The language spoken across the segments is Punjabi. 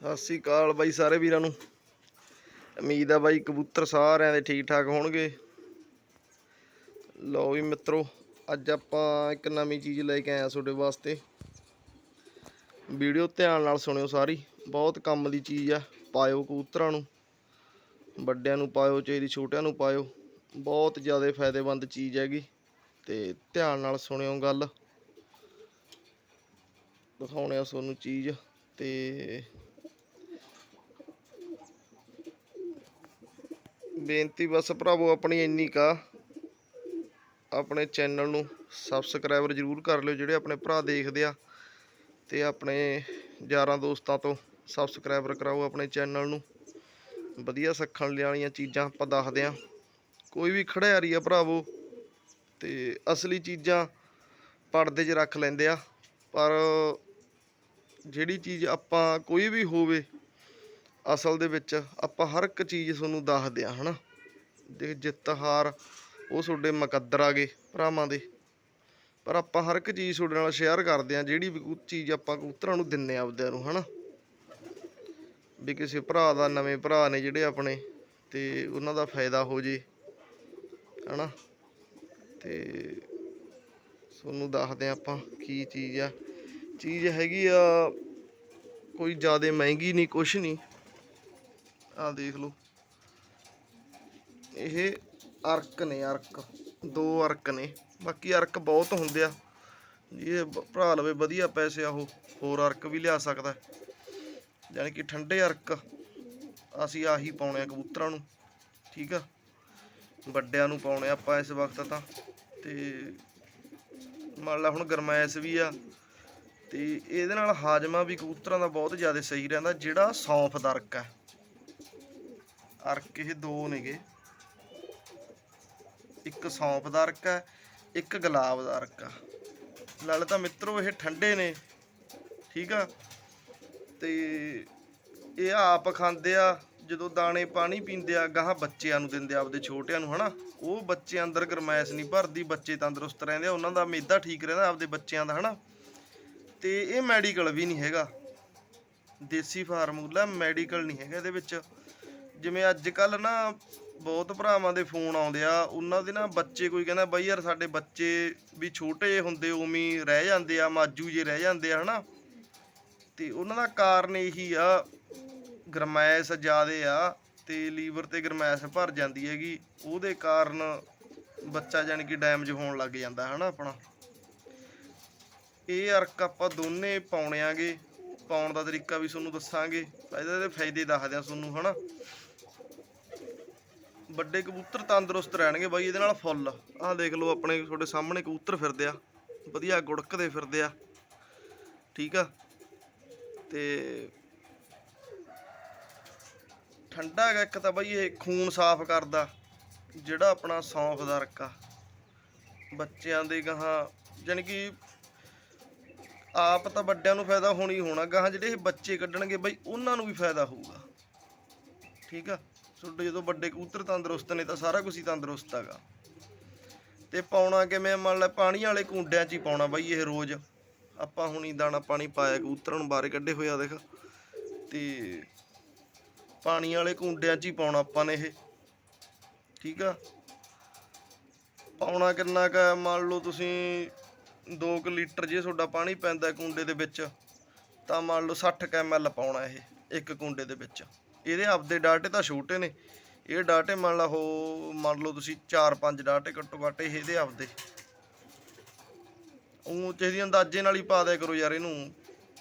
ਸਤਿ ਸ੍ਰੀ ਅਕਾਲ ਬਾਈ ਸਾਰੇ ਵੀਰਾਂ ਨੂੰ। ਉਮੀਦ ਆ ਬਾਈ ਕਬੂਤਰ ਸਾਰਿਆਂ ਦੇ ਠੀਕ ਠਾਕ ਹੋਣਗੇ। ਲਓ ਵੀ ਮਿੱਤਰੋ, ਅੱਜ ਆਪਾਂ ਇੱਕ ਨਵੀਂ ਚੀਜ਼ ਲੈ ਕੇ ਆਏ ਤੁਹਾਡੇ ਵਾਸਤੇ। ਵੀਡੀਓ ਧਿਆਨ ਨਾਲ ਸੁਣਿਓ ਸਾਰੀ। ਬਹੁਤ ਕੰਮ ਦੀ ਚੀਜ਼ ਆ, ਪਾਇਓ ਕਬੂਤਰਾਂ ਨੂੰ। ਵੱਡਿਆਂ ਨੂੰ ਪਾਇਓ ਚਾਹੀਦੀ ਛੋਟਿਆਂ ਨੂੰ ਪਾਇਓ। ਬਹੁਤ ਜ਼ਿਆਦਾ ਫਾਇਦੇਮੰਦ ਚੀਜ਼ ਹੈਗੀ, ਤੇ ਧਿਆਨ ਨਾਲ ਸੁਣਿਓ ਗੱਲ। ਦਿਖਾਉਣੇ ਆ ਤੁਹਾਨੂੰ ਚੀਜ਼, ਤੇ ਬੇਨਤੀ ਬਸ ਭਰਾਵੋ, ਆਪਣੀ ਇੰਨੀ ਕਾ ਆਪਣੇ ਚੈਨਲ ਨੂੰ ਸਬਸਕ੍ਰਾਈਬਰ ਜਰੂਰ ਕਰ ਲਿਓ, ਜਿਹੜੇ ਆਪਣੇ ਭਰਾ ਦੇਖਦੇ ਆ ਤੇ ਆਪਣੇ ਯਾਰਾਂ ਦੋਸਤਾਂ ਤੋਂ ਸਬਸਕ੍ਰਾਈਬਰ ਕਰਾਓ ਆਪਣੇ ਚੈਨਲ ਨੂੰ। ਵਧੀਆ ਸਿੱਖਣ ਵਾਲੀਆਂ ਚੀਜ਼ਾਂ ਆਪਾਂ ਦੱਸਦੇ ਆ। ਕੋਈ ਵੀ ਖੜਿਆਰੀ ਆ ਭਰਾਵੋ, ਤੇ ਅਸਲੀ ਚੀਜ਼ਾਂ ਪਰਦੇ 'ਚ ਰੱਖ ਲੈਂਦੇ ਆ, ਪਰ ਜਿਹੜੀ ਚੀਜ਼ ਆਪਾਂ ਕੋਈ ਵੀ ਹੋਵੇ ਅਸਲ ਦੇ ਵਿੱਚ ਆਪਾਂ ਹਰ ਇੱਕ ਚੀਜ਼ ਤੁਹਾਨੂੰ ਦੱਸਦੇ ਆ ਹਨਾ? ਦੇ ਜਿੱਤ ਹਾਰ, ਉਹ ਤੁਹਾਡੇ ਮੁਕੱਦਰ ਆ ਗਏ ਭਰਾਵਾਂ ਦੇ। ਪਰ ਆਪਾਂ ਹਰ ਇੱਕ ਚੀਜ਼ ਤੁਹਾਡੇ ਨਾਲ ਸ਼ੇਅਰ ਕਰਦੇ ਆ ਜਿਹੜੀ ਵੀ ਕੋਈ ਚੀਜ਼ ਆਪਾਂ ਕਬੂਤਰਾਂ ਨੂੰ ਦਿੰਨੇ ਆ ਆਪਦਿਆਂ ਨੂੰ, ਹਨਾ? ਵੀ ਕਿਸੇ ਭਰਾ ਦਾ, ਨਵੇਂ ਭਰਾ ਨੇ ਜਿਹੜੇ ਆਪਣੇ, ਤੇ ਉਹਨਾਂ ਦਾ ਫਾਇਦਾ ਹੋ ਜੇ, ਹਨਾ? ਤੇ ਤੁਹਾਨੂੰ ਦੱਸਦੇ ਆ ਆਪਾਂ ਕੀ ਚੀਜ਼ ਆ। ਚੀਜ਼ ਹੈਗੀ ਆ, ਕੋਈ ਜ਼ਿਆਦਾ ਮਹਿੰਗੀ ਨਹੀਂ, ਕੁਛ ਨਹੀਂ। ਆ ਦੇਖ ਲਓ। ਇਹ ਅਰਕ ਨੇ ਅਰਕ। ਦੋ ਅਰਕ ਨੇ। ਬਾਕੀ ਅਰਕ ਬਹੁਤ ਹੁੰਦੇ ਆ। ਜੇ ਭਰਾ ਲਵੇ ਵਧੀਆ ਪੈਸੇ ਆ ਉਹ, ਹੋਰ ਅਰਕ ਵੀ ਲਿਆ ਸਕਦਾ। ਯਾਨੀ ਕਿ ਠੰਡੇ ਅਰਕ ਅਸੀਂ ਆਹੀ ਪਾਉਣੇ ਆ ਕਬੂਤਰਾਂ ਨੂੰ। ਠੀਕ ਆ? ਵੱਡਿਆਂ ਨੂੰ ਪਾਉਣੇ ਆਪਾਂ ਇਸ ਵਕਤ ਤਾਂ। ਤੇ ਮੰਨ ਲਾ ਹੁਣ ਗਰਮੈਸ਼ ਵੀ ਆ। ਤੇ ਇਹਦੇ ਨਾਲ ਹਾਜਮਾ ਵੀ ਕਬੂਤਰਾਂ ਦਾ ਬਹੁਤ ਜ਼ਿਆਦਾ ਸਹੀ ਰਹਿੰਦਾ, ਜਿਹੜਾ ਸੌਂਫ ਦਾ ਅਰਕ ਹੈ ਅਰਕ ਇਹ ਦੋ ਨੇਗੇ। ਇੱਕ ਸੌਂਪ ਦਾ ਅਰਕ ਹੈ, ਇੱਕ ਗੁਲਾਬ ਦਾ ਅਰਕ ਆ। ਨਾਲ ਤਾਂ ਮਿੱਤਰੋ, ਇਹ ਠੰਡੇ ਨੇ, ਠੀਕ ਆ? ਤੇ ਇਹ ਆਪ ਖਾਂਦੇ ਆ, ਜਦੋਂ ਦਾਣੇ ਪਾਣੀ ਪੀਂਦੇ ਆ, ਗਾਹਾਂ ਬੱਚਿਆਂ ਨੂੰ ਦਿੰਦੇ ਆ ਆਪਦੇ ਛੋਟਿਆਂ ਨੂੰ, ਹਨਾ? ਉਹ ਬੱਚੇ ਅੰਦਰ ਗਰਮੈਸ਼ ਨਹੀਂ ਭਰਦੀ, ਬੱਚੇ ਤੰਦਰੁਸਤ ਰਹਿੰਦੇ ਆ, ਉਹਨਾਂ ਦਾ ਮੇਦਾ ਠੀਕ ਰਹਿੰਦਾ ਆਪਦੇ ਬੱਚਿਆਂ ਦਾ, ਹਨਾ? ਤੇ ਇਹ ਮੈਡੀਕਲ ਵੀ ਨਹੀਂ ਹੈਗਾ। ਦੇਸੀ ਫਾਰਮੂਲਾ ਮੈਡੀਕਲ ਨਹੀਂ ਹੈਗਾ ਇਹਦੇ ਵਿੱਚ। ਜਿਵੇਂ ਅੱਜ ਕੱਲ ਨਾ ਬਹੁਤ ਭਰਾਵਾਂ ਦੇ ਫੋਨ ਆਉਂਦੇ ਆ, ਉਹਨਾਂ ਦੇ ਨਾ ਬੱਚੇ ਕੋਈ ਕਹਿੰਦਾ ਬਾਈ ਯਾਰ ਸਾਡੇ ਬੱਚੇ ਵੀ ਛੋਟੇ ਜਿਹੇ ਹੁੰਦੇ ਉਵੇਂ ਰਹਿ ਜਾਂਦੇ ਆ, ਮਾਜੂ ਜੇ ਰਹਿ ਜਾਂਦੇ ਆ, ਹਨਾ? ਤੇ ਉਹਨਾਂ ਦਾ ਕਾਰਨ ਇਹੀ ਆ, ਗਰਮੈਸ਼ ਜ਼ਿਆਦੇ ਆ ਤੇ ਲੀਵਰ ਤੇ ਗਰਮੈਸ਼ ਭਰ ਜਾਂਦੀ ਹੈਗੀ, ਉਹਦੇ ਕਾਰਨ ਬੱਚਾ ਜਾਨੀ ਕਿ ਡੈਮੇਜ ਹੋਣ ਲੱਗ ਜਾਂਦਾ, ਹਨਾ ਆਪਣਾ? ਇਹ ਅਰਕ ਆਪਾਂ ਦੋਨੇ ਪਾਉਣੇ ਆਗੇ, ਪਾਉਣ ਦਾ ਤਰੀਕਾ ਵੀ ਤੁਹਾਨੂੰ ਦੱਸਾਂਗੇ ਇਹਦੇ ਫਾਇਦੇ ਦੱਸਦੇ ਆ ਤੁਹਾਨੂੰ, ਹਨਾ? ਵੱਡੇ ਕਬੂਤਰ ਤੰਦਰੁਸਤ ਰਹਿਣਗੇ ਬਾਈ, ਇਹਦੇ ਨਾਲ ਫੁੱਲ। ਆਹ ਦੇਖ ਲਓ ਆਪਣੇ ਤੁਹਾਡੇ ਸਾਹਮਣੇ ਕਬੂਤਰ ਫਿਰਦੇ ਆ। ਵਧੀਆ ਗੁੜਕਦੇ ਫਿਰਦੇ ਆ। ਠੀਕ ਆ? ਤੇ ਠੰਡਾ ਹੈਗਾ ਇੱਕ ਤਾਂ ਬਾਈ, ਇਹ ਖੂਨ ਸਾਫ਼ ਕਰਦਾ, ਜਿਹੜਾ ਆਪਣਾ ਸੌਂਫ ਦਾ ਰੱਕਾ। ਬੱਚਿਆਂ ਦੇ ਗਾਹਾਂ, ਜਾਣੀ ਕਿ ਆਪ ਤਾਂ ਵੱਡਿਆਂ ਨੂੰ ਫਾਇਦਾ ਹੋਣੀ ਹੋਣਾ। ਗਾਹਾਂ ਜਿਹੜੇ ਇਹ ਬੱਚੇ ਕੱਢਣਗੇ ਬਾਈ, ਉਹਨਾਂ ਨੂੰ ਵੀ ਫਾਇਦਾ ਹੋਊਗਾ। ਠੀਕ ਆ? ਤੁਹਾਡੇ ਜਦੋਂ ਵੱਡੇ ਕਬੂਤਰ ਤੰਦਰੁਸਤ ਨੇ ਤਾਂ ਸਾਰਾ ਕੁਝ ਹੀ ਤੰਦਰੁਸਤ ਹੈਗਾ। ਤੇ ਪਾਉਣਾ ਕਿਵੇਂ ਮੰਨ ਲੈ ਪਾਣੀ ਵਾਲੇ ਕੁੰਡਿਆਂ 'ਚ ਹੀ ਪਾਉਣਾ ਬਈ ਇਹ ਰੋਜ਼। ਆਪਾਂ ਹੁਣੀ ਦਾਣਾ ਪਾਣੀ ਪਾਇਆ ਕਬੂਤਰਾਂ ਨੂੰ ਬਾਹਰ ਕੱਢੇ ਹੋਇਆ ਦੇਖ। ਤੇ ਪਾਣੀ ਵਾਲੇ ਕੁੰਡਿਆਂ 'ਚ ਹੀ ਪਾਉਣਾ ਆਪਾਂ ਨੇ ਇਹ। ਠੀਕ ਆ? ਪਾਉਣਾ ਕਿੰਨਾ ਕੁ ਮੰਨ ਲਓ ਤੁਸੀਂ 2 ਲੀਟਰ ਜੇ ਤੁਹਾਡਾ ਪਾਣੀ ਪੈਂਦਾ ਕੁੰਡੇ ਦੇ ਵਿੱਚ, ਤਾਂ ਮੰਨ ਲਓ 60 ml ਪਾਉਣਾ ਇਹ, ਇੱਕ ਕੁੰਡੇ ਦੇ ਵਿੱਚ। ਇਹਦੇ ਆਪਦੇ ਡਾਟੇ ਤਾਂ ਛੋਟੇ ਨੇ। ਇਹ ਡਾਟੇ ਮੰਨ ਲਓ ਮੰਨ ਲਓ ਤੁਸੀਂ 4-5 ਡਾਟੇ ਘੱਟੋ ਘੱਟ ਇਹਦੇ ਆਪਦੇ। ਉਹ ਚਾਹੀਦੀ ਅੰਦਾਜ਼ੇ ਨਾਲ ਹੀ ਪਾ ਦਿਆ ਕਰੋ ਯਾਰ ਇਹਨੂੰ।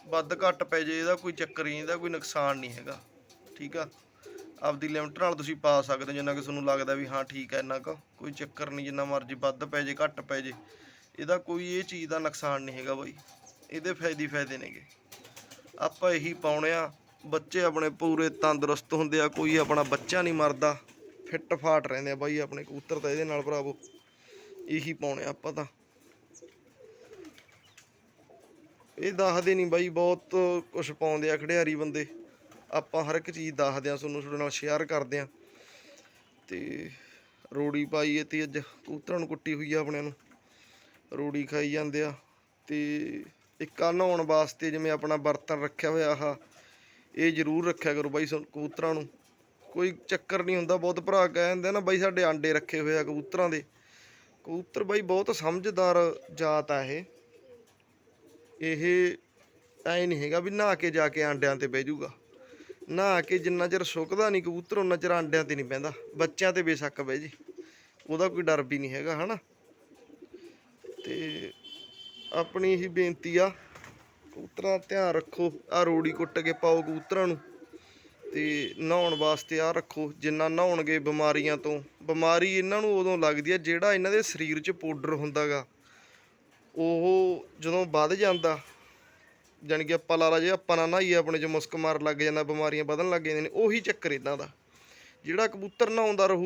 ਵੱਧ ਘੱਟ ਪੈ ਜੇ, ਇਹਦਾ ਕੋਈ ਚੱਕਰ ਨਹੀਂ, ਇਹਦਾ ਕੋਈ ਨੁਕਸਾਨ ਨਹੀਂ ਹੈਗਾ। ਠੀਕ ਆ? ਆਪਦੀ ਲਿਮਟ ਨਾਲ ਤੁਸੀਂ ਪਾ ਸਕਦੇ ਹੋ, ਜਿੰਨਾ ਕਿ ਤੁਹਾਨੂੰ ਲੱਗਦਾ ਵੀ ਹਾਂ ਠੀਕ ਹੈ ਇੰਨਾ ਕੁ। ਕੋਈ ਚੱਕਰ ਨਹੀਂ, ਜਿੰਨਾ ਮਰਜ਼ੀ ਵੱਧ ਪੈ ਜੇ, ਘੱਟ ਪੈ ਜੇ। ਇਹਦਾ ਕੋਈ ਇਹ ਚੀਜ਼ ਦਾ ਨੁਕਸਾਨ ਨਹੀਂ ਹੈਗਾ ਬਾਈ। ਇਹਦੇ ਫਾਇਦੇ ਫਾਇਦੇ ਨੇਗੇ। ਆਪਾਂ ਇਹੀ ਪਾਉਣੇ ਆ। ਬੱਚੇ ਆਪਣੇ ਪੂਰੇ ਤੰਦਰੁਸਤ ਹੁੰਦੇ ਆ, ਕੋਈ ਆਪਣਾ ਬੱਚਾ ਨਹੀਂ ਮਰਦਾ, ਫਿੱਟ ਫਾਟ ਰਹਿੰਦੇ ਆ ਬਾਈ ਆਪਣੇ ਕਬੂਤਰ ਤਾਂ ਇਹਦੇ ਨਾਲ ਭਰਾਵੋ, ਇਹੀ ਪਾਉਣੇ ਆ ਆਪਾਂ ਤਾਂ। ਇਹ ਦੱਸਦੇ ਨਹੀਂ ਬਾਈ, ਬਹੁਤ ਕੁਝ ਪਾਉਂਦੇ ਆ ਖੜਿਆਰੀ ਬੰਦੇ। ਆਪਾਂ ਹਰ ਇੱਕ ਚੀਜ਼ ਦੱਸਦੇ ਆ, ਤੁਹਾਨੂੰ ਤੁਹਾਡੇ ਨਾਲ ਸ਼ੇਅਰ ਕਰਦੇ ਆ। ਤੇ ਰੋੜੀ ਪਾਈ ਤੇ ਅੱਜ ਕਬੂਤਰਾਂ ਨੂੰ ਕੁੱਟੀ ਹੋਈ ਆ ਆਪਣਿਆਂ ਨੂੰ। ਰੋੜੀ ਖਾਈ ਜਾਂਦੇ ਆ ਤੇ ਇੱਕ ਆ ਨਹਾਉਣ ਵਾਸਤੇ ਜਿਵੇਂ ਆਪਣਾ ਬਰਤਨ ਰੱਖਿਆ ਹੋਇਆ ਆਹ ਇਹ ਜ਼ਰੂਰ ਰੱਖਿਆ ਕਰੋ ਬਾਈ ਸੋ- ਕਬੂਤਰਾਂ ਨੂੰ। ਕੋਈ ਚੱਕਰ ਨਹੀਂ ਹੁੰਦਾ, ਬਹੁਤ ਭਰਾ ਕਹਿੰਦੇ ਨਾ ਬਾਈ ਸਾਡੇ ਆਂਡੇ ਰੱਖੇ ਹੋਏ ਆ ਕਬੂਤਰਾਂ ਦੇ। ਕਬੂਤਰ ਬਾਈ ਬਹੁਤ ਸਮਝਦਾਰ ਜਾਤ ਆ ਇਹ। ਇਹ ਐ ਨਹੀਂ ਹੈਗਾ ਵੀ ਨਹਾ ਕੇ ਜਾ ਕੇ ਆਂਡਿਆਂ ਤੇ ਬਹਿ ਜਾਊਗਾ। ਨਹਾ ਕੇ ਜਿੰਨਾ ਚਿਰ ਸੁੱਕਦਾ ਨਹੀਂ ਕਬੂਤਰ ਉਹਨਾਂ ਚਿਰ ਆਂਡਿਆਂ ਤੇ ਨਹੀਂ ਪੈਂਦਾ ਬੱਚਿਆਂ ਤੇ ਬੇਸ਼ੱਕ ਬਹਿ ਜੇ। ਉਹਦਾ ਕੋਈ ਡਰ ਵੀ ਨਹੀਂ ਹੈਗਾ, ਹਨਾ? ਤੇ ਆਪਣੀ ਇਹੀ ਬੇਨਤੀ ਆ ਕਬੂਤਰਾਂ ਦਾ ਧਿਆਨ ਰੱਖੋ ਆ ਰੋੜੀ ਕੁੱਟ ਕੇ ਪਾਓ ਕਬੂਤਰਾਂ ਨੂੰ। ਤੇ ਨਹਾਉਣ ਵਾਸਤੇ ਆ ਰੱਖੋ, ਜਿੰਨਾ ਨਹਾਉਣਗੇ ਬਿਮਾਰੀਆਂ ਤੋਂ। ਬਿਮਾਰੀ ਇਹਨਾਂ ਨੂੰ ਉਦੋਂ ਲੱਗਦੀ ਹੈ ਜਿਹੜਾ ਇਹਨਾਂ ਦੇ ਸਰੀਰ 'ਚ ਪਾਊਡਰ ਹੁੰਦਾਗਾ। ਉਹ ਜਦੋਂ ਵੱਧ ਜਾਂਦਾ, ਜਾਣੀ ਕਿ ਆਪਾਂ ਲਾਲਾ ਲਾ ਜੇ ਆਪਾਂ ਨਾ ਨਹਾਈਏ, ਆਪਣੇ 'ਚ ਮੁਸਕ ਮਾਰ ਲੱਗ ਜਾਂਦਾ, ਬਿਮਾਰੀਆਂ ਵਧਣ ਲੱਗ ਜਾਂਦੀਆਂ ਨੇ, ਉਹੀ ਚੱਕਰ ਇਹਨਾਂ ਦਾ। ਜਿਹੜਾ ਕਬੂਤਰ ਨਹਾਉਂਦਾ ਰਹੂ